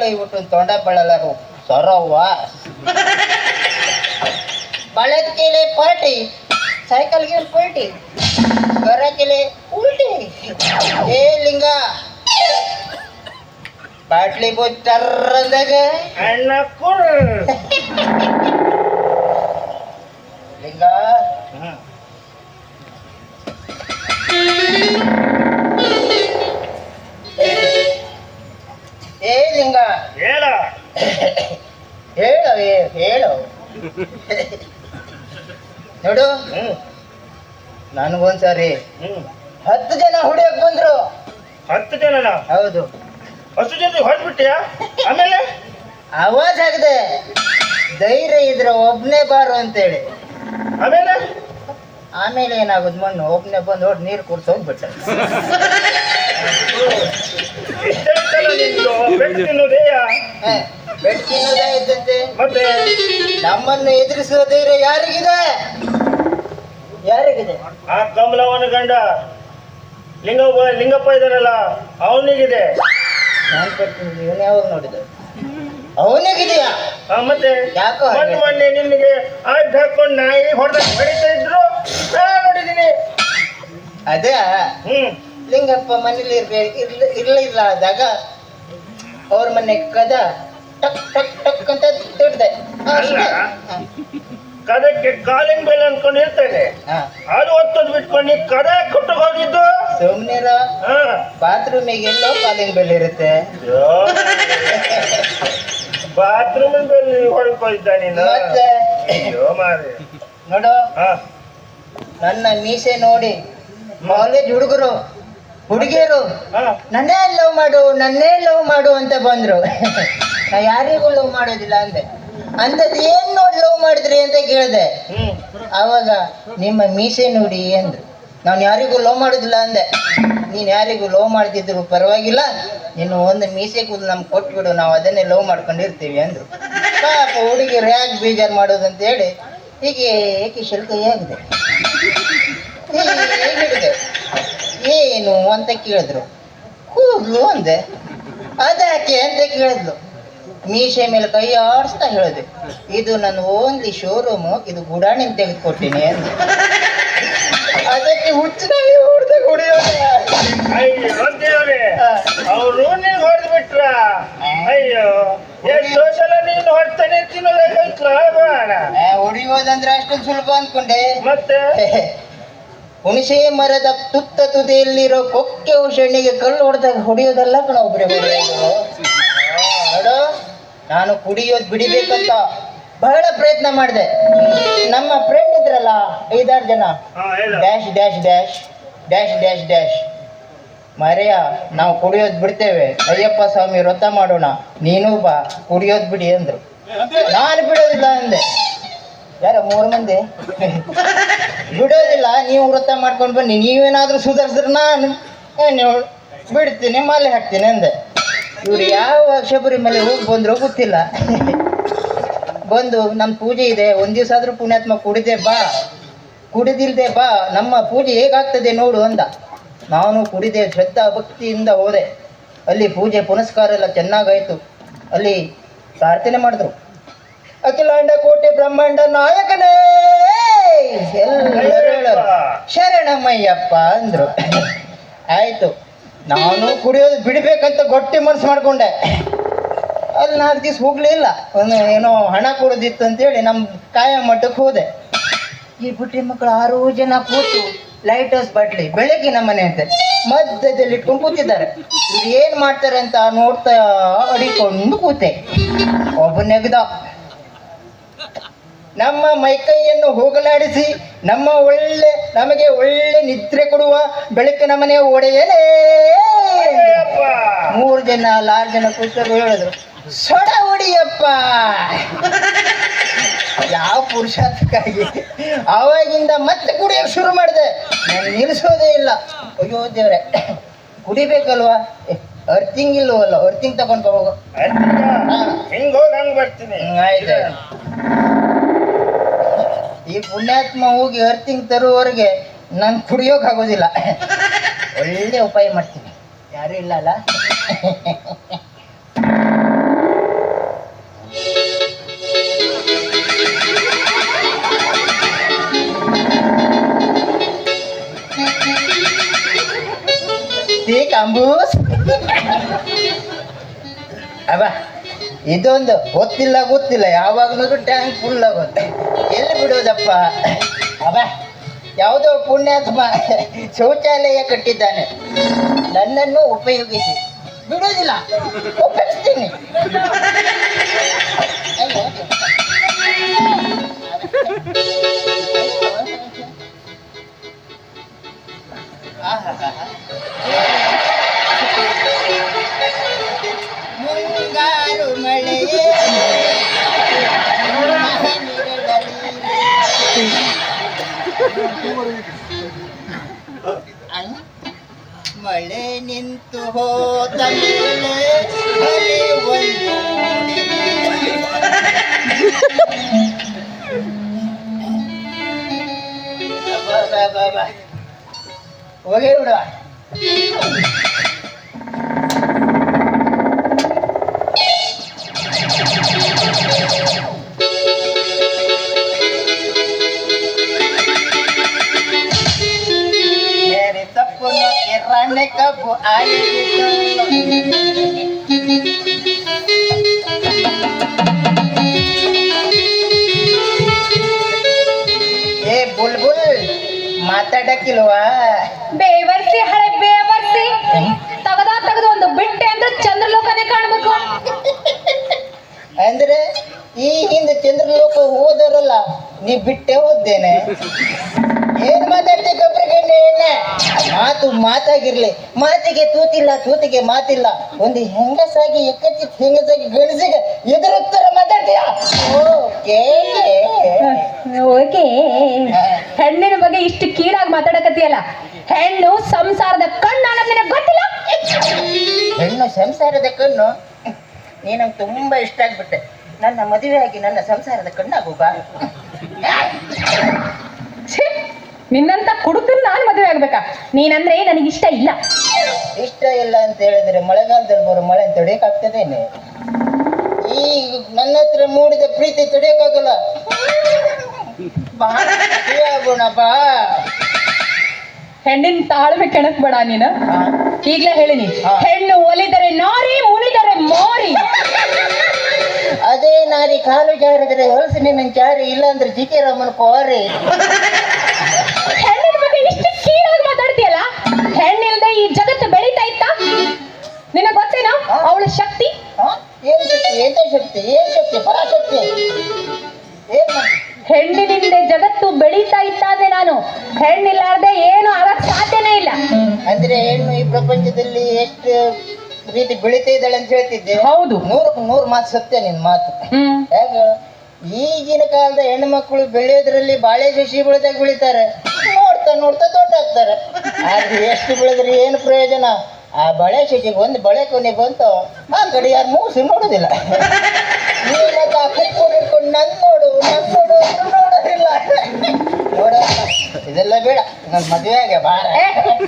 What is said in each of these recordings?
ಗಾಳಿ ಬಿಟ್ಟು ತೊಂಡ ಬೆಳಲಾರು ಸೊರವ್ವ ಬಳಕೆಲೆ ಪಾರ್ಟಿ ಸೈಕಲ್ಗೆ ಪಲ್ಟಿ ಬರಕೆಲೆ ಉಲ್ಟಿ. ಏ ಲಿಂಗ. ಬಾಟ್ಲಿ ಬುಚ್ಚರ್ರದಾಗ ಅಣ್ಣ ಕುರ್ ಲಿಂಗ ಹೇಳ. ಹೇಳು ಹೇಳು. ನೋಡು. ನನಗೊಂದ್ಸಾರಿ ಹತ್ತು ಜನ ಹೊಡಿಯಕ್ ಬಂದ್ರು. ಹತ್ತು ಜನ ಹೌದು. ಹತ್ತು ಜನ ಹೊರಟ್ಬಿಟ್ಟಿಯಾ ಆಮೇಲೆ? ಆವಾಜ್ ಆಗದೆ ಧೈರ್ಯ ಇದ್ರೆ ಒಬ್ನೇ ಬಾರು ಅಂತೇಳಿ. ಆಮೇಲೆ? ಆಮೇಲೆ ಏನಾಗುದು ಮಣ್ಣು? ಒಬ್ನೇ ಬಂದು ನೋಡಿ ನೀರು ಕುಡ್ಸ್ ಗಂಡ. ಲಿಂಗಪ್ಪ ಲಿಂಗಪ್ಪ ಇದಾರಲ್ಲ ಅವನಿಗಿದೆ. ನಾನು ಕೊಡ್ತೀನಿ ಇವನು ಯಾವಾಗ ನೋಡಿದ ಅವನಿಗಿದೆಯಾ? ಆ, ಮತ್ತೆ ಯಾಕೋ ಹಾಗೆ? ಮೊನ್ನೆ ಮೊನ್ನೆ ನಿನ್ಗೆ ಅಡ್ಡ ಹಾಕೊಂಡು ನಾಯಿ ಹೊಡೆದ ಹೊಡಿತಾ ಇದ್ರು ನಾ ನೋಡಿದ್ದೀನಿ. ಅದೇ? ಹ್ಮ್. ಲಿಂಗಪ್ಪ ಮನೇಲಿ ಇರ್ಬೇಕು ಇರ್ಲ ಇರ್ಲಿಲ್ಲ ಆದಾಗ ಅವ್ರ ಮನೆ ಕದ ಟಕ್ ಟಕ್ ಟಕ್ ಅಂತ ಅಲ್ಲ. ಕದಕ್ಕೆ ಕಾಲಿನ ಬೆಲ್ ಅನ್ಕೊಂಡು ಇರ್ತೇನೆ. ಅದು ಒತ್ತದ್ ಬಿಟ್ಕೊಂಡು ಕದ ಕೊಟ್ಟು ಹೋಗಿದ್ದು? ಸುಮ್ನಿರ ಹಾ. ಬಾತ್ರೂಮಿಗೆ ಎಲ್ಲೋ ಕಾಲಿಂಗ್ ಬೆಲ್ ಇರುತ್ತೆ. ಬಾತ್ರೂಮ್ ಬೆಲೆ ಹೊಡ್ಕೊಳ್ತಾ ನೀನು ನೋಡು. ಹಾ. ನನ್ನ ಮೀಸೆ ನೋಡಿ ಕಾಲೇಜ್ ಹುಡುಗರು ಹುಡುಗಿಯರು ಹಾ. ನನ್ನೇ ಲವ್ ಮಾಡು ನನ್ನೇ ಲವ್ ಮಾಡು ಅಂತ ಬಂದ್ರು. ನಾ ಯಾರಿಗೂ ಲವ್ ಮಾಡೋದಿಲ್ಲ ಅಂದೆ. ಅಂಥದ್ದು ಏನ್ ಮಾಡಿದ್ರಿ ಅಂತ ಕೇಳಿದೆ. ಅವಾಗ ಆವಾಗ ನಿಮ್ಮ ಮೀಸೆ ನೋಡಿ ಅಂದ್ರು. ನಾನು ಯಾರಿಗೂ ಲವ್ ಮಾಡುದಿಲ್ಲ ಅಂದೆ. ನೀನು ಯಾರಿಗೂ ಲವ್ ಮಾಡ್ತಿದ್ರು ಪರವಾಗಿಲ್ಲ. ನೀನು ಒಂದು ಮೀಸೆ ಕೂದಲು ನಮ್ಗೆ ಕೊಟ್ಬಿಡು ನಾವು ಅದನ್ನೇ ಲವ್ ಮಾಡ್ಕೊಂಡಿರ್ತೀವಿ ಅಂದ್ರು. ಪಾಪ ಹುಡುಗಿರು ಯಾಕೆ ಬೇಜಾರು ಮಾಡೋದು ಅಂತ ಹೇಳಿ ಹೀಗೆ ಏಕೆ ಶುಲ್ಕ ಆಗಿದೆ ಏನು ಅಂತ ಕೇಳಿದ್ರು. ಕೂದಲು ಅಂದೆ. ಅದ್ಯಾಕೆ ಅಂತ ಕೇಳಿದ್ಲು. ಮೀಸೆ ಮೇಲೆ ಕೈ ಆಡಿಸ್ತಾ ಹೇಳಿದೆ. ಇದು ನನ್ನ ಓನ್ಲಿ ಶೋರೂಮು ಇದು ಗುಡಾಣಿ ತೆಗೆದುಕೊಟ್ಟಿನಿ ಅಂತ. ಅದಕ್ಕೆ ಹುಚ್ಚಿನಾಗಿ ಹೊಡೆದ ಅವ್ರು ನೀನ್ ಹೊಡೆದು ಬಿಟ್ರ ಅಯ್ಯೋ ಸಲ ನೀನು ಹೊಡ್ತಾನೆ ಹೊಡಿಯೋದಂದ್ರೆ ಅಷ್ಟೊಂದು ಸುಲಭ ಅನ್ಕೊಂಡೆ. ಮತ್ತೆ? ಹುಣಸೆ ಮರದ ತುತ್ತ ತುದಿಯಲ್ಲಿರೋ ಕೊಕ್ಕೆ ಉಷಣಿಗೆ ಕಲ್ಲು ಹೊಡೆದಾಗ ಹೊಡಿಯೋದಲ್ಲ ಕಣ ನೋಡು ನಾನು ಕುಡಿಯೋದು ಬಿಡಿಬೇಕಂತ ಬಹಳ ಪ್ರಯತ್ನ ಮಾಡಿದೆ. ನಮ್ಮ ಫ್ರೆಂಡ್ ಇದ್ರಲ್ಲ ಐದಾರು ಜನ. Dash dash dash dash dash dash. ಮರೆಯ ನಾವು ಕುಡಿಯೋದು ಬಿಡ್ತೇವೆ. ಅಯ್ಯಪ್ಪ ಸ್ವಾಮಿ ವ್ರತ ಮಾಡೋಣ. ನೀನು ಬಾ ಕುಡಿಯೋದು ಬಿಡಿ ಅಂದ್ರು. ನಾನು ಬಿಡೋದಿಲ್ಲ ಅಂದೆ. ಯಾರ ಮೂರು ಮಂದಿ? ಬಿಡೋದಿಲ್ಲ ನೀವು ವ್ರತ ಮಾಡ್ಕೊಂಡು ಬನ್ನಿ. ನೀವೇನಾದ್ರೂ ಸುಧಾರಿಸಿದ್ರೆ ನಾನು ಬಿಡ್ತೀನಿ ಮಾಲೆ ಹಾಕ್ತೀನಿ ಅಂದೆ. ಇವ್ರು ಯಾವ ಶಬರಿಮಲೆ ಹೋಗಿ ಬಂದ್ರೋ ಗೊತ್ತಿಲ್ಲ. ಬಂದು ನಮ್ಮ ಪೂಜೆ ಇದೆ ಒಂದು ದಿವಸ ಆದರೂ ಪುಣ್ಯಾತ್ಮ ಕುಡಿದೆ ಬಾ. ಕುಡಿದಿಲ್ದೆ ಬಾ ನಮ್ಮ ಪೂಜೆ ಹೇಗಾಗ್ತದೆ ನೋಡು ಅಂದ. ನಾನು ಕುಡಿದೆ ಶ್ರದ್ಧಾ ಭಕ್ತಿಯಿಂದ ಹೋದೆ. ಅಲ್ಲಿ ಪೂಜೆ ಪುನಸ್ಕಾರ ಎಲ್ಲ ಚೆನ್ನಾಗಾಯಿತು. ಅಲ್ಲಿ ಪ್ರಾರ್ಥನೆ ಮಾಡಿದ್ರು. ಅಖಿಲಾಂಡ ಕೋಟೆ ಬ್ರಹ್ಮಾಂಡ ನಾಯಕನೇ! ಎಲ್ಲರೂ ಶರಣಮ್ಮಯ್ಯಪ್ಪ ಅಂದ್ರು. ಆಯ್ತು. ನಾನು ಕುಡಿಯೋದು ಬಿಡಬೇಕಂತ ಗೊಟ್ಟಿ ಮನಸ್ಸು ಮಾಡ್ಕೊಂಡೆ. ಅಲ್ಲಿ ನಾಲ್ಕು ದಿವಸ ಹೋಗ್ಲಿಲ್ಲ. ಒಂದು ಏನೋ ಹಣ ಕೊಡೋದಿತ್ತು ಅಂತೇಳಿ ನಮ್ಮ ಕಾಯ ಮಠಕ್ಕೆ ಹೋದೆ. ಈ ಬುಟ್ಟಿ ಮಕ್ಕಳು ಆರು ಜನ ಕೂತು ಲೈಟ್ ಹೌಸ್ ಬಟ್ಲಿ ಬೆಳಗ್ಗೆ ನಮ್ಮ ಮನೆ ಅಂತ ಮಧ್ಯದಲ್ಲಿ ಇಟ್ಕೊಂಡು ಕೂತಿದ್ದಾರೆ. ಏನು ಮಾಡ್ತಾರೆ ಅಂತ ನೋಡ್ತಾ ಅಡಿಕೊಂಡು ಕೂತೆ. ಒಬ್ಬ ನೆಗದ. ನಮ್ಮ ಮೈಕೈಯನ್ನು ಹೋಗಲಾಡಿಸಿ ನಮ್ಮ ಒಳ್ಳೆ ನಮಗೆ ಒಳ್ಳೆ ನಿದ್ರೆ ಕೊಡುವ ಬೆಳಕಿನ ಮನೆ ಒಡೆಯಲೇ ಮೂರು ಜನ ನಾಲ್ಕು ಆರು ಜನ ಕೂತರು ಹೇಳಿದ್ರು ಸೊಡ ಹೊಡಿಯಪ್ಪ ಯಾವ ಪುರುಷಾರ್ಥಕ್ಕಾಗಿ? ಅವಾಗಿಂದ ಮತ್ತೆ ಕುಡಿಯೋಕೆ ಶುರು ಮಾಡಿದೆ. ನಾನು ನಿಲ್ಲಿಸೋದೇ ಇಲ್ಲ. ಅಯ್ಯೋ ದೇವ್ರೆ ಕುಡಿಬೇಕಲ್ವಾ? ಅರ್ತಿಂಗ್ ಇಲ್ಲವಲ್ಲ ಅರ್ತಿಂಗ್ ತಗೊಂಡು ಹೋಗೋ ಹಿಂಗ್ ಹೋಗಿ ಹಂಗ್ ಬರ್ತೀನಿ. ಆಯ್ತು. ಈ ಪುಣ್ಯಾತ್ಮ ಹೋಗಿ ಅರ್ಥಿಂಗ್ ತರುವವರೆಗೆ ನಾನು ಕುಡಿಯೋಕೆ ಆಗೋದಿಲ್ಲ ಒಳ್ಳೆ ಉಪಾಯ ಮಾಡ್ತೀನಿ. ಯಾರು ಇಲ್ಲ ಅಲ್ಲ? ಕಾಂಬೂಸ್. ಅಬ್ಬಾ. ಇದೊಂದು ಗೊತ್ತಿಲ್ಲ ಗೊತ್ತಿಲ್ಲ. ಯಾವಾಗ ನೋಡು ಟ್ಯಾಂಕ್ ಫುಲ್ ಆಗುತ್ತೆ. ಎಲ್ಲಿ ಬಿಡೋದಪ್ಪ? ಅಬ್ಬ, ಯಾವುದೋ ಪುಣ್ಯಾತ್ಮ ಶೌಚಾಲಯ ಕಟ್ಟಿದ್ದಾನೆ. ನನ್ನನ್ನು ಉಪಯೋಗಿಸಿ. ಬಿಡೋದಿಲ್ಲ. ಉಪಯೋಗಿಸ್ತೀನಿ. ಅಯ್ಯೋ. ಮಳೆ ನಿಂತು ಹೋದ ಮೇಲೆ ಒಂದು ಹೋಗಿ ಬಿಡುವ ಮಾತಾಡಕ್ಕಿಲ್ವಾ? ಬೇವರ್ಸಿ ಹಳೆ ಬೇವರ್ಸಿ. ತಗದ ತಗದು ಒಂದು ಬಿಟ್ಟೆ ಅಂದ್ರೆ ಚಂದ್ರಲೋಕನೇ ಕಾಣ್ಬೇಕು. ಅಂದ್ರೆ ಈ ಹಿಂದೆ ಚಂದ್ರಲೋಕ ಹೋದರಲ್ಲ ನೀ ಬಿಟ್ಟೆ ಹೋದ್ದೇನೆ. ಏನ್ ಮಾತಾಡ್ತಿ ಗೊಬ್ಬರಿಗೆ ಮಾತು ಮಾತಾಗಿರ್ಲಿ. ಮಾತಿಗೆ ತೂತಿಲ್ಲ ತೂತಿಗೆ ಮಾತಿಲ್ಲ. ಒಂದು ಹೆಂಗಸಾಗಿ ಎಕ್ಕಚ್ಚಿ ಹೆಂಗಸಾಗಿ ಗಣಸಿಗೆ ಎದುರುತ್ತರ ಮಾತಾಡ್ತೀಯ? Okay okay. ಹೆಣ್ಣಿನ ಬಗ್ಗೆ ಇಷ್ಟು ಕೀಳಾಗಿ ಮಾತಾಡಕತ್ತಿಯಲ್ಲ? ಹೆಣ್ಣು ಸಂಸಾರದ ಕಣ್ಣು ಅನ್ನೋದು ನಿನಗೆ ಗೊತ್ತಿಲ್ಲ? ಹೆಣ್ಣು ಸಂಸಾರದ ಕಣ್ಣು? ನೀನಂಗೆ ತುಂಬಾ ಇಷ್ಟ ಆಗ್ಬಿಟ್ಟೆ. ನನ್ನ ಮದುವೆಯಾಗಿ ನನ್ನ ಸಂಸಾರದ ಕಣ್ಣಾಗು ಬಾ. ಛೀ, ನಿನ್ನಂತ ಕುಡುಕನ್ ನಾನು ಮದುವೆ ಆಗ್ಬೇಕಾ? ನೀನಂದ್ರೆ ನನಗೆ ಇಷ್ಟ ಇಲ್ಲ. ಇಷ್ಟ ಇಲ್ಲ ಅಂತ ಹೇಳಿದ್ರೆ ಮಳೆಗಾಲದಲ್ಲಿ ಬರೋ ಮಳೆ ತಡೆಯಕ್ಕಾಗ್ತದೇನೆ ಈ ನನ್ನ ಹತ್ರ ಮೂಡಿದ ಪ್ರೀತಿ ತಡೆಯಕ್ಕಾಗಲ್ಲ ಬಾ. ಬಾ. ಹೆಣ್ಣಿನ ತಾಳ್ಮೆ ಕೆಣಕ್ ಬೇಡ ನೀನು. ಈಗ್ಲೇ ಹೇಳಿನಿ. ಹೆಣ್ಣು ಒಲಿದರೆ ನಾರಿ ಮುನಿದರೆ ಮೋರಿ. ಅದೇ ನಾರಿ ಕಾಲು ಜಾರಿದ್ರೆ ಹೊಲಸಿನ ಜಾರಿ ಇಲ್ಲ ಅಂದ್ರೆ ಜಿಕೆ ರಾಮನ್ ಕೋರಿ ಹೆಣ್ಣಿನ ಬಗ್ಗೆ ಇಷ್ಟು ಕೀಳಾಗಿ ಮಾತಾಡ್ತೀಯಲ್ಲ? ಹೆಣ್ಣಿಲ್ದೆ ಈ ಜಗತ್ತು ಬೆಳೀತಾ ಇತ್ತ? ನಿನಗೆ ಗೊತ್ತೇನೋ? ಅವಳ ಶಕ್ತಿ? ಏನ್ ಶಕ್ತಿ? ಎಂತ ಶಕ್ತಿ? ಏನ್ ಶಕ್ತಿ? ಪರಾಶಕ್ತಿ? ಏನ್ ಜಗತ್ತು ಬೆಳೀತಾ ಇತ್ತಾದ್ರೆ ನಾನು. ಹೆಣ್ಣಿಲ್ಲಾರ್ದೆ ಏನು ಆಗಕ್ ಸಾಧ್ಯನೇ ಇಲ್ಲ. ಅಂದ್ರೆ ಹೆಣ್ಣು ಈ ಪ್ರಪಂಚದಲ್ಲಿ ಎಷ್ಟು ರೀತಿ ಬೆಳೀತಾ ಇದ್ದಾಳೆ ಅಂತ ಹೇಳ್ತಿದ್ದೆ. ಹೌದು. ನೂರಕ್ಕೆ ನೂರು ಮಾತು ಸತ್ಯ ನಿನ್ ಮಾತು. ಈಗಿನ ಕಾಲದ ಹೆಣ್ಮಕ್ಳು ಬೆಳೆಯೋದ್ರಲ್ಲಿ ಬಾಳೆ ಸಸಿ ಬೆಳೆದಾಗ ಬೆಳಿತಾರೆ. ನೋಡ್ತಾ ನೋಡ್ತಾ ತೋಟ ಹಾಕ್ತಾರೆ ಆದ್ರೆ ಎಷ್ಟು ಬೆಳೆದ್ರೆ ಏನು ಪ್ರಯೋಜನ? ಆ ಬಳೆ ಸಸಿಗೆ ಒಂದು ಬಳೆ ಕೊನೆ ಬಂತು. ಆ ಕಡೆ ಯಾರು ಮೂಸಿ ನೋಡೋದಿಲ್ಲ.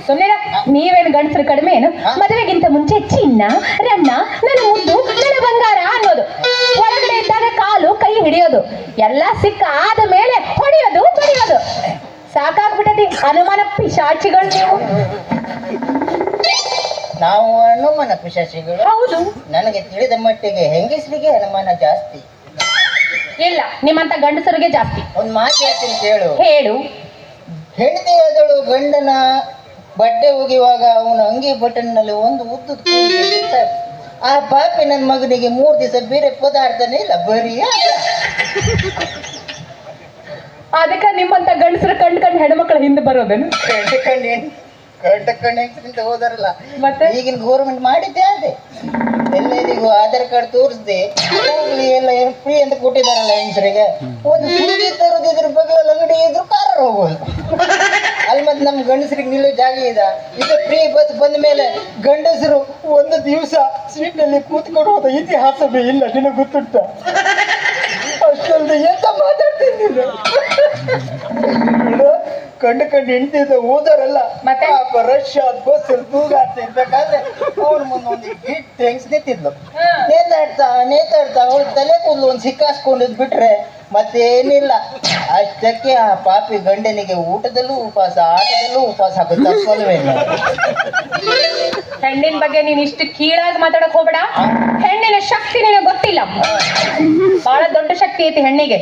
ಸುಮ್ನಿರ. ನೀವೇನು ಗಂಡಸರು ಕಡಿಮೆ ಏನು? ಮದುವೆಗಿಂತ ಮುಂಚೆ ಚಿನ್ನ ರನ್ನ ನನ್ನ ಮುದ್ದು ನನ್ನ ಬಂಗಾರ ಅನ್ನೋದು. ಹೊರಗಡೆ ಇದ್ದಾಗ ಕಾಲು ಕೈ ಹಿಡಿಯೋದು. ಎಲ್ಲ ಸಿಕ್ಕ ಆದ ಮೇಲೆ ಹೊಡೆಯೋದು ಹೊಡೆಯೋದು ಸಾಕಾಗ್ಬಿಟ್ಟದಿ. ಅನುಮಾನ ಪಿಶಾಚಿಗಳು ನೀವು. ನಾವು ಹನುಮಾನ ಪಿಶಾಚಿಗಳು. ಹೌದು. ನನಗೆ ತಿಳಿದ ಮಟ್ಟಿಗೆ ಹೆಂಗಸರಿಗೆ ಅನುಮಾನ ಜಾಸ್ತಿ. ಇಲ್ಲ ನಿಮ್ಮಂತ ಗಂಡಸರಿಗೆ ಜಾಸ್ತಿ. ಒಂದು ಮಾತು ಹೇಳ್ತೀನಿ ಕೇಳು. ಹೇಳು. ಹೆಂಡತಿ ಆದಳು ಗಂಡನ ಬಟ್ಟೆ ಒಗೆಯುವಾಗ ಅವನ ಅಂಗಿ ಬಟನ್ನಲ್ಲಿ ಒಂದು ಉದ್ದು ಆ ಪಾಪಿ ನನ್ನ ಮಗನಿಗೆ ಮೂರು ದಿವಸ ಬೇರೆ ಪದಾರ್ಥನೇ ಇಲ್ಲ ಬರೀ ಅದಕ್ಕೆ ನಿಮ್ಮಂತ ಗಂಡಸರು ಕಂಡ್ ಕಂಡು ಹೆಣ್ಮಕ್ಳು ಹಿಂದೆ ಬರೋದೇನು? ಕಂಡು ಕಣ್ಣು ಕಂಡು ಕಣ್ಣು ಹೋದಾರಲ್ಲ. ಮತ್ತೆ? ಈಗಿನ ಗೌರ್ಮೆಂಟ್ ಮಾಡಿದ್ದೆ ಅದೇ. ಎಲ್ಲರಿಗೂ ಆಧಾರ್ ಕಾರ್ಡ್ ತೋರಿಸ್ದೆ ಎಲ್ಲ ಎಲ್ಲ ಫ್ರೀ ಅಂತ ಕೊಟ್ಟಿದ್ದಾರಲ್ಲ ಹೆಂಗಸರಿಗೆ? ಒಂದು ಸುದ್ದಿ ತರೋದಿದ್ರ ಬಗ್ಗೆ ಅಂಗಡಿ ಇದ್ರು ಕಾರ ಹೋಗೋದು. ಅಲ್ಲಿ ಮತ್ತೆ ನಮ್ಮ ಗಂಡಸರಿಗೆ ನಿಲ್ಲೋ ಜಾಗ ಇದೆ. ಇದು ಫ್ರೀ ಬಸ್ ಬಂದ ಮೇಲೆ ಗಂಡಸರು ಒಂದು ದಿವಸ ನಲ್ಲಿ ಕೂತ್ಕೊಂಡು ಇತಿಹಾಸವೇ ಇಲ್ಲ, ನಿನಗೆ ಗೊತ್ತುಂಟ? ಅಷ್ಟೊಂದು ಎಂತ ಮಾತಾಡ್ತೀನಿ ಕಂಡು ಕಂಡು ಹಿಂಡ್ತಿದ್ದ ಓದಾರಲ್ಲ ಮತ್ತೆ? ಪಾಪ ರಷ್ಯಾ ಬಸ್ ತೂಗಾಡ್ತಾ ಇರ್ಬೇಕಾದ್ರೆ ಅವ್ರ ಮುಂದೆ ಒಂದು ಹಿಟ್ ಹೆಂಗ್ಸ್ ನಿಂತಿದ್ಲು. ನೇತಾಡ್ತಾ ನೇತಾಡ್ತಾ ಅವಳು ತಲೆ ಕೂದಲು ಒಂದು ಸಿಕ್ಕಾಸ್ಕೊಂಡಿದ್ ಬಿಟ್ರೆ ಮತ್ತೇನಿಲ್ಲ. ಅಷ್ಟಕ್ಕೆ ಆ ಪಾಪಿ ಗಂಡನಿಗೆ ಊಟದಲ್ಲೂ ಉಪವಾಸ ಆಟದಲ್ಲೂ ಉಪವಾಸ ಆಗುತ್ತೆ ತಪ್ಪಲ್ವೇನು ಹೆಣ್ಣಿನ ಬಗ್ಗೆ ನೀನ್ ಇಷ್ಟು ಕೀಳಾಗಿ ಮಾತಾಡಕ್ ಹೋಗ್ಬೇಡ. ಹೆಣ್ಣಿನ ಶಕ್ತಿ ನಿನಗೆ ಗೊತ್ತಿಲ್ಲ. ಬಹಳ ದೊಡ್ಡ ಶಕ್ತಿ ಐತಿ ಹೆಣ್ಣಿಗೆ.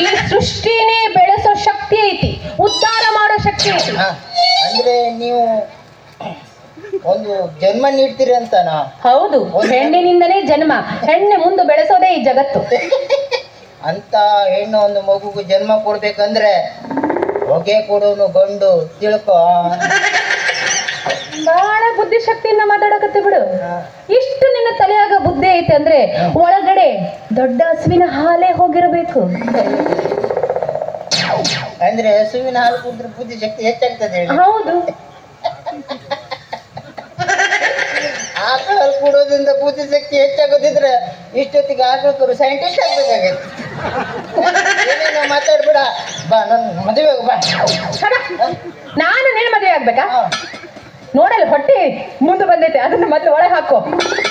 ಈ ಸೃಷ್ಟಿನೇ ಬೆಳೆಸೋ ಶಕ್ತಿ ಐತಿ. ಉದ್ಧಾರ ಮಾಡೋ ಶಕ್ತಿ ಐತಿ. ಅಂದ್ರೆ ನೀವು ಒಂದು ಜನ್ಮ ನೀಡ್ತೀರಿ ಅಂತನಾ? ಹೌದು ಹೆಣ್ಣಿನಿಂದನೇ ಜನ್ಮ. ಹೆಣ್ಣೆ ಮುಂದೆ ಬೆಳೆಸೋದೇ ಈ ಜಗತ್ತು. ಅಂತ ಹೆಣ್ಣು ಒಂದು ಮಗುಗೆ ಜನ್ಮ ಕೊಡ್ಬೇಕಂದ್ರೆ ಹೊಗೆ ಕೊಡೋನು ಗಂಡು ತಿಳ್ಕೊ. ಬಹಳ ಬುದ್ಧಿಶಕ್ತಿಯಿಂದ ಮಾತಾಡಕತ್ತೆ ಬಿಡು. ಇಷ್ಟು ನಿನ್ನ ತಲೆಯಾಗ ಬುದ್ಧಿ ಐತೆ ಅಂದ್ರೆ ಒಳಗಡೆ ದೊಡ್ಡ ಹಸುವಿನ ಹಾಲೇ ಹೋಗಿರಬೇಕು. ಅಂದ್ರೆ ಹಸುವಿನ ಹಾಲು ಕುಡಿದ್ರೆ ಬುದ್ಧಿ ಶಕ್ತಿ ಹೆಚ್ಚಾಗ್ತದೆ ಹೇಳಿ. ಹೌದು. ಆಕಳ ಹಾಲು ಕುಡೋದ್ರಿಂದ ಬುದ್ಧಿ ಶಕ್ತಿ ಹೆಚ್ಚಾಗೋದಿದ್ರೆ ಇಷ್ಟೊತ್ತಿಗೆ ಆಕಳಕರು ಸೈಂಟಿಸ್ಟ್ ಆಗ್ಬೇಕಾಗತ್ತೆ. ಏನೇನೋ ಮಾತಾಡ್ಬೇಡ. ಬಾ ನನ್ನ ಮದುವೆ ಬಾ. ನಾನು ನಿನ್ನ ಮದುವೆ ಆಗ್ಬೇಕಾ. ನೋಡಲ್ಲ ಹೊಟ್ಟೆ ಮುಂದೆ ಬಂದೈತೆ. ಅದನ್ನ ಮೊದಲು ಒಳಗೆ ಹಾಕೋ.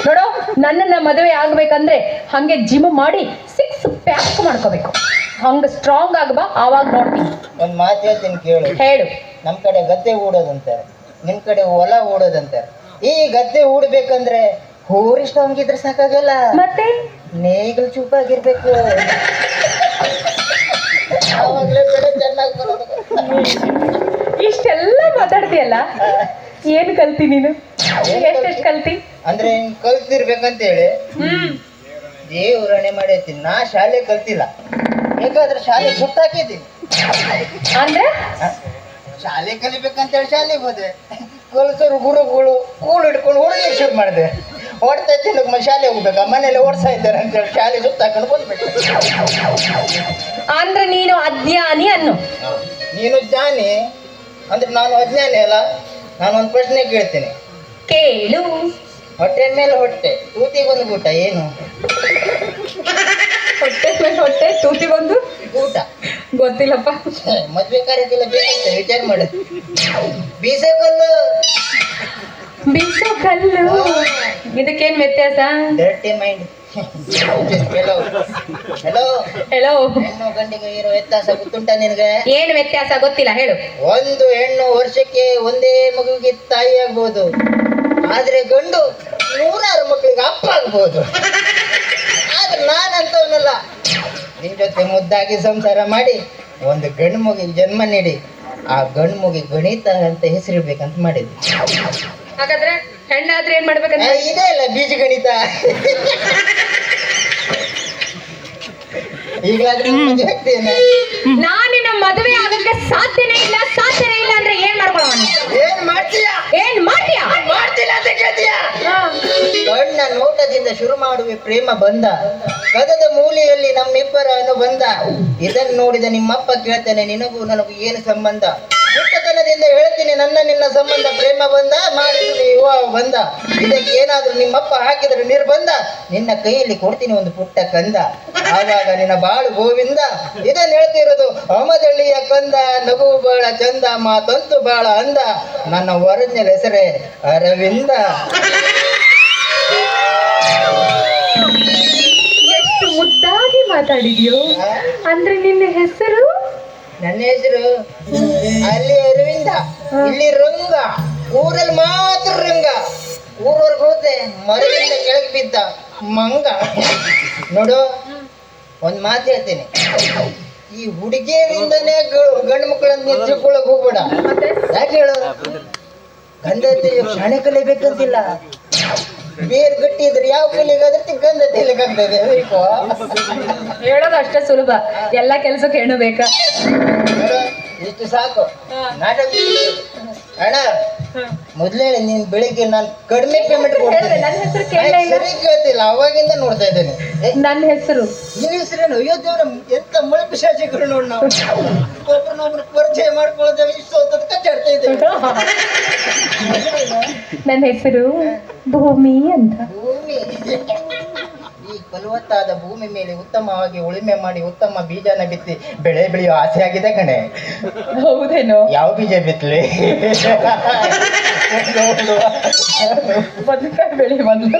ನೋಡೋ ನನ್ನನ್ನ ಮದುವೆ ಆಗ್ಬೇಕಂದ್ರೆ ಹಂಗೆ ಜಿಮ್ ಮಾಡಿ ಸಿಕ್ಸ್ ಪ್ಯಾಕ್ ಮಾಡ್ಕೋಬೇಕು. ಹಂಗ ಸ್ಟ್ರಾಂಗ್ ಆಗಬಾ ಆವಾಗ ನೋಡ್ತೀನಿ. ಒಂದು ಮಾತು ಹೇಳ್ತೀನಿ ಕೇಳು. ಹೇಳು. ನಮ್ಮ ಕಡೆ ಗದ್ದೆ ಓಡೋದಂತಾರೆ ನಿಮ್ಮ ಕಡೆ ಹೊಲ ಓಡೋದಂತಾರೆ ಈ ಗದ್ದೆ ಓಡಬೇಕಂದ್ರೆ ಹೋರಿ ಸ್ಟ್ರಾಂಗ್ ಇದ್ರೆ ಸಾಕಾಗಲ್ಲ. ಮತ್ತೆ? ನೇಗಿಲು ಚೂಪಾಗಿರ್ಬೇಕು. ಆವಾಗಲೇ ಬೆಳೆ ಚೆನ್ನಾಗಿ ಬರೋದು. ಇಷ್ಟೆಲ್ಲ ಮಾತಾಡ್ತೀಯಲ್ಲ? ಏನ್ ಕಲ್ತಿ ನೀನು? ಎಷ್ಟೆಷ್ಟು ಕಲ್ತಿ? ಅಂದ್ರೆ ಹಿಂಗ್ ಕಲ್ತಿರ್ಬೇಕಂತ ಹೇಳಿ ದೇವರಣೆ ಮಾಡೈತೀನಿ ನಾ ಶಾಲೆ ಕಲ್ತಿಲ್ಲ. ಬೇಕಾದ್ರೆ ಶಾಲೆ ಸುತ್ತಾಕಿದ್ದೀನಿ ಅಂದ್ರೆ? ಶಾಲೆ ಕಲಿಬೇಕಂತ ಹೇಳಿ ಶಾಲೆಗೆ ಹೋದೆ. ಕಲ್ಸೋರು ಗುರುಗಳು ಕೂಳು ಹಿಡ್ಕೊಂಡು ಹುಡುಗಿ ಶುರು ಮಾಡಿದೆ. ಓಡ್ತಾ ತಿನ್ನಕ್ ಶಾಲೆ ಹೋಗ್ಬೇಕಾ. ಮನೇಲಿ ಓಡ್ಸಾ ಇದ್ದಾರೆ ಅಂತೇಳಿ ಶಾಲೆ ಸುತ್ತಾಕೊಂಡು ಬಂದ್ಬಿಟ್ಟು ಅಂದ್ರೆ ನೀನು ಅಜ್ಞಾನಿ ಅನ್ನು? ನೀನು ಜ್ಞಾನಿ. ಅಂದ್ರೆ ನಾನು ಅಜ್ಞಾನಿ ಅಲ್ಲ. ನಾನು ಒಂದು ಪ್ರಶ್ನೆ ಕೇಳ್ತೀನಿ. ಕೇಳು. ಹೊಟ್ಟೆ ಮೇಲೆ ಹೊಟ್ಟೆ ತೂತಿ ಬಂದು ಊಟ ಏನು? ಹೊಟ್ಟೆ ಮೇಲೆ ಹೊಟ್ಟೆ ತೂತಿ ಬಂದು ಊಟ. ಗೊತ್ತಿಲ್ಲಪ್ಪ. ಮದ್ವೆ ಕಾರ್ಯಕ್ಕೆಲ್ಲ ಬೇಕಂತ ವಿಚಾರ ಮಾಡು. ಬೀಸೋ ಕಲ್ಲು ಇದಕ್ಕೇನು ವ್ಯತ್ಯಾಸ? Dirty mind hello hello hello ಹೆಣ್ಣು ಗಂಡಿಗೆ ಇರೋ ವ್ಯತ್ಯಾಸ ಗೊತ್ತುಂಟ ನಿನಗೆ? ಏನು ವ್ಯತ್ಯಾಸ ಗೊತ್ತಿಲ್ಲ ಹೇಳು. ಒಂದು ಹೆಣ್ಣು ವರ್ಷಕ್ಕೆ ಒಂದೇ ಮಗುವಿಗೆ ತಾಯಿ ಆಗ್ಬೋದು. ಆದ್ರೆ ಗಂಡು ನೂರಾರು ಮಕ್ಕಳಿಗೆ ಅಪ್ಪ ಆಗ್ಬೋದು. ಆದ್ರೆ ನಾನಂತವನಲ್ಲ. ನಿನ್ ಜೊತೆ ಮುದ್ದಾಗಿ ಸಂಸಾರ ಮಾಡಿ ಒಂದು ಗಂಡು ಮಗುವಿಗೆ ಜನ್ಮ ನೀಡಿ ಆ ಗಂಡು ಮಗುವಿಗೆ ಗಣಿತ ಅಂತ ಹೆಸರಿಡ್ಬೇಕಂತ ಮಾಡಿದ್ವಿ ಹಾಗಾದ್ರೆ ಹೆಣ್ಣಾದ್ರೆ ಏನ್ ಮಾಡ್ಬೇಕಂತ? ಇದೆ ಅಲ್ಲ ಬೀಜ ಗಣಿತ. ಈಗಲಾದ್ರೆ ನಾನಿನ ಮದುವೆ ಆಗಕ್ಕೆ ಸಾಧ್ಯನೇ ಇಲ್ಲ ಸಾಧ್ಯನೇ ಇಲ್ಲ ಅಂದ್ರೆ ಏನ್ ಮಾಡ್ಕೊಳ್ಳೋಣ? ಏನ್ ಮಾಡ್ತೀಯ? ಏನ್ ಮಾಡ್ತೀಯ? ಮಾಡ್ತಿಲ್ಲ ಅಂತ ಕೇಳ್ತೀಯ? ಕಣ್ಣ ನೋಟದಿಂದ ಶುರು ಮಾಡುವೆ ಪ್ರೇಮ ಬಂದ. ಕದದ ಮೂಲೆಯಲ್ಲಿ ನಮ್ಮಿಬ್ಬರ ಅನುಬಂಧ. ಇದನ್ನು ನೋಡಿದ ನಿಮ್ಮಪ್ಪ ಕೇಳ್ತಾನೆ ನಿನಗೂ ನನಗೂ ಏನು ಸಂಬಂಧ? ಪುಟ್ಟತನದಿಂದ ಹೇಳ್ತೀನಿ ನನ್ನ ನಿನ್ನ ಸಂಬಂಧ ಪ್ರೇಮ ಬಂದ ಮಾಡಿಸುವ ವಿವಾಹ ಬಂದ. ಇದಕ್ಕೆ ಏನಾದ್ರೂ ನಿಮ್ಮಪ್ಪ ಹಾಕಿದ್ರೆ ನಿರ್ಬಂಧ ನಿನ್ನ ಕೈಯಲ್ಲಿ ಕೊಡ್ತೀನಿ ಒಂದು ಪುಟ್ಟ ಕಂದ. ಆವಾಗ ನಿನ್ನ ಬಾಳು ಗೋವಿಂದ ಇದನ್ನ ಹೇಳ್ತಿರೋದು ಅಮದಳ್ಳಿಯ ಕಂದ ನಗು ಬಾಳ ಚಂದ ಮಾತಂತು ಬಾಳ ಅಂದ. ನನ್ನ ಒರಿಜಿನಲ್ ಹೆಸರೇ ಅರವಿಂದ. ಎಷ್ಟು ಮುದ್ದಾಗಿ ಮಾತಾಡಿದ್ಯೋ? ಅಂದ್ರೆ ನಿನ್ನ ಹೆಸರು? ನನ್ನ ಹೆಸರು ಅಲ್ಲಿ ಅರವಿಂದ ಇಲ್ಲಿ ರಂಗ ಊರಲ್ಲಿ ಮಾತ್ರ ರಂಗ. ಊರವ್ರಿಗೆ ಹೋದೆ ಮರದಿಂದ ಕೆಳಗೆ ಬಿದ್ದ ಮಂಗ. ನೋಡು ಒಂದ್ ಮಾತು ಹೇಳ್ತೀನಿ. ಈ ಹುಡುಗಿಯರಿಂದನೇ ಗಂಡು ಮಕ್ಕಳನ್ನ ನಿಂತ್ಕೊಳ್ಳಕ್ ಹೋಗ್ಬೇಡ. ಯಾಕೆ ಹೇಳು? ಗಂಧ ಶಾಣೆ ಕಲಿಬೇಕಂತಿಲ್ಲ ಬೇರ್ ಗಟ್ಟಿ ಇದ್ರೆ ಯಾವ ಕಲಿಗಾದ್ರೆ ಗಂಧ ತೆಲಿಗಾಗ್ತದೆ ಹೇಳೋದು ಅಷ್ಟೇ ಸುಲಭ. ಎಲ್ಲ ಕೆಲ್ಸಕ್ಕೆ ಹೆಣ್ಣು ಬೇಕಾ? ಇಷ್ಟು ಸಾಕು. ನಾಟಕ ಅಣ್ಣ ಮೊದ್ಲೇ ನಿನ್ ಬೆಳಿಗ್ಗೆ ನಾನು ಕಡಿಮೆ ಪೇಮೆಂಟ್ ಕೊಡ್ತೀನಿ. ನನ್ನ ಹೆಸರು ಇಲ್ಲ. ಸರಿ ಕೇಳ್ತಿಲ್ಲ ಅವಾಗಿಂದ ನೋಡ್ತಾ ಇದ್ದೇನೆ. ನನ್ನ ಹೆಸರು. ನಿನ್ನ ಹೆಸರೇನು? ಅಯ್ಯೋ ದೇವ್ರ ಎಂತ ಮುಳಿ ಪಿಶಾಚಿಗಳು ನೋಡಿ ನಾವು. ಒಬ್ರನ್ನೊಬ್ರು ಪರಿಚಯ ಮಾಡ್ಕೊಳ್ಳೋದೇ ಇಷ್ಟು ಹೊತ್ತದ ಕಚ್ಚಾಡ್ತಾ ಇದ್ದೇವೆ. ನನ್ನ ಹೆಸರು ಭೂಮಿ ಅಂತ. ಭೂಮಿ. ಈ ಫಲವತ್ತಾದ ಭೂಮಿ ಮೇಲೆ ಉತ್ತಮವಾಗಿ ಉಳುಮೆ ಮಾಡಿ ಉತ್ತಮ ಬೀಜನ ಬಿತ್ತಿ ಬೆಳೆ ಬೆಳೆಯೋ ಆಸೆ ಆಗಿದೆ ಕಣೆ. ಹೌದೇನೋ? ಯಾವ ಬೀಜ ಬಿತ್ತಲಿ ಬದುಕ ಬೆಳಿ ಬಂದು